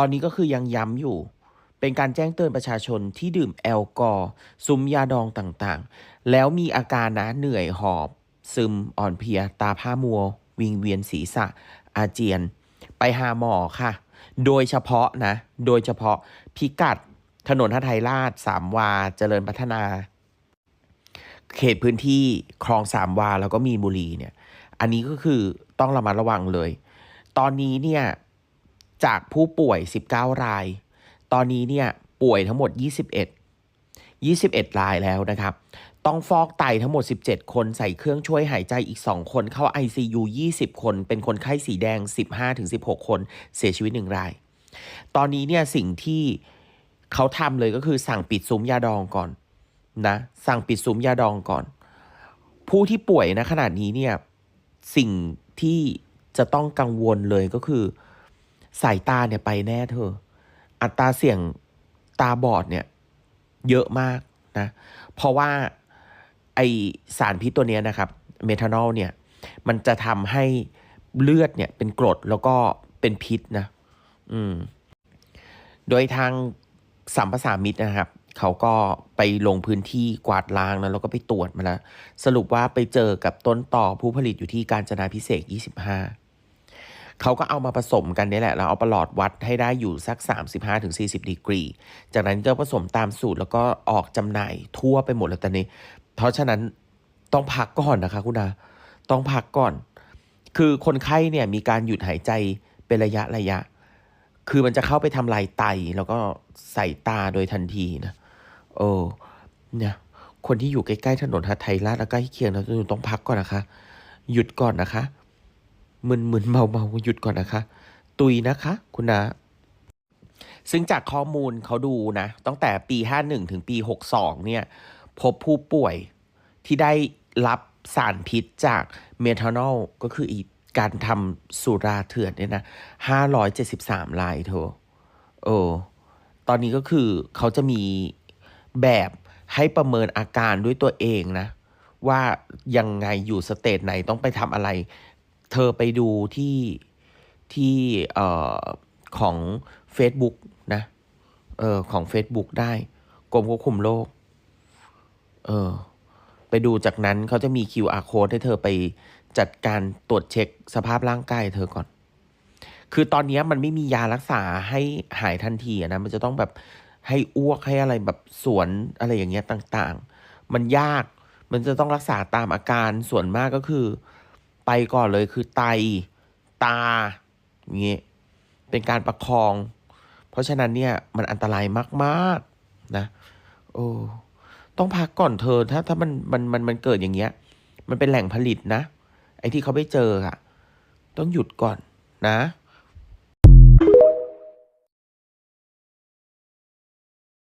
อนนี้ก็คือยังย้ำอยู่ เป็นการแจ้งเตือนประชาชนที่ดื่มแอลกอฮอล์ซุ้มยาดองต่างๆ แล้วมีอาการนะเหนื่อยหอบ ซึมอ่อนเพลีย ตาผ้ามัว วิงเวียนศีรษะ อาเจียน ไปหาหมอค่ะ โดยเฉพาะนะ โดยเฉพาะพิกัดถนนทัไทยราชสามวา เจริญพัฒนา เขตพื้นที่คลองสามวา แล้วก็มีนบุรีเนี่ย อันนี้ก็คือต้องระมัดระวังเลย ตอนนี้เนี่ย จากผู้ป่วย 19 ราย ตอนนี้เนี่ยป่วยทั้งหมด 21 21 รายแล้วนะครับ ต้องฟอกไตทั้งหมด 17 คนใส่เครื่องช่วยหายใจอีก 2 คนเข้า ICU 20 คน เป็นคนไข้สีแดง 15-16 คน เสียชีวิต 1 ราย ตอนนี้เนี่ยสิ่งที่เขาทำเลยก็คือสั่งปิดซุ้มยาดองก่อนนะ สั่งปิดซุ้มยาดองก่อน ผู้ที่ป่วยนะขนาดนี้เนี่ยสิ่งที่จะต้องกังวลเลยก็คือ สายตาเนี่ยไปแน่เธอ อัตราเสี่ยงตาบอดเนี่ย เยอะมากนะ เพราะว่าไอสารพิษตัวนี้นะครับ เมทานอลเนี่ย มันจะทำให้เลือดเนี่ยเป็นกรดแล้วก็เป็นพิษนะ อืม โดยทางสัมภาษามิตรนะครับ เขาก็ไปลงพื้นที่กวาดล้างนะแล้วก็ไปตรวจมาแล้ว สรุปว่าไปเจอกับต้นต่อผู้ผลิตอยู่ที่การจนาพิเศษ 25 เขาก็เอามาผสมกันนี่แหละแล้วเอาประหลอดวัดให้ได้อยู่สัก 35-40 ดีกรี จากนั้นก็ผสมตามสูตรแล้วก็ออกจำหน่ายทั่วไปหมดแล้วตอนนี้ เพราะฉะนั้นต้องพักก่อนนะคะคุณอาต้องพักก่อน คือคนไข้เนี่ยมีการหยุดหายใจเป็นระยะระยะ คือมันจะเข้าไปทำลายไตแล้วก็ใส่ตาโดยทันทีนะเออเนี่ยคนที่อยู่ใกล้ๆถนนทัทไทยราชและใกล้เคียงนะต้องพักก่อนนะคะ หยุดก่อนนะคะ มึนมึนเมาเมาหยุดก่อนนะคะ ตุยนะคะ คุณนาซึ่งจากข้อมูลเขาดูนะ ตั้งแต่ปี 51 ถึงปี 62 เนี่ย พบผู้ป่วยที่ได้รับสารพิษจากเมทานอลก็คืออีกการทำสุราเถื่อนเนี่ยนะ 573 รายเธอเออ ตอนนี้ก็คือเขาจะมีแบบให้ประเมินอาการด้วยตัวเองนะ ว่ายังไงอยู่สเตจไหนต้องไปทำอะไร เธอไปดูที่ที่เอ่อของ Facebook นะเออของ Facebook ได้กรมควบคุมโรคเออไปดูจากนั้นเขาจะมี QR code ให้เธอไปจัดการตรวจเช็คสภาพร่างกายเธอก่อน คือตอนนี้มันไม่มียารักษาให้หายทันทีนะ มันจะต้องแบบให้อ้วกให้อะไรแบบสวนอะไรอย่างเงี้ยต่าง ๆ มันยาก มันจะต้องรักษาตามอาการส่วนมากก็คือ ไปก่อนเลยคือไต ตาอย่างเงี้ยเป็นการประคอง เพราะฉะนั้นเนี่ยมันอันตรายมากๆนะโอ้ต้องพักก่อนเธอถ้าถ้ามันมันมันมันเกิดอย่างเงี้ย มันเป็นแหล่งผลิตนะ ไอ้ที่เขาไปเจออะต้องหยุดก่อนนะ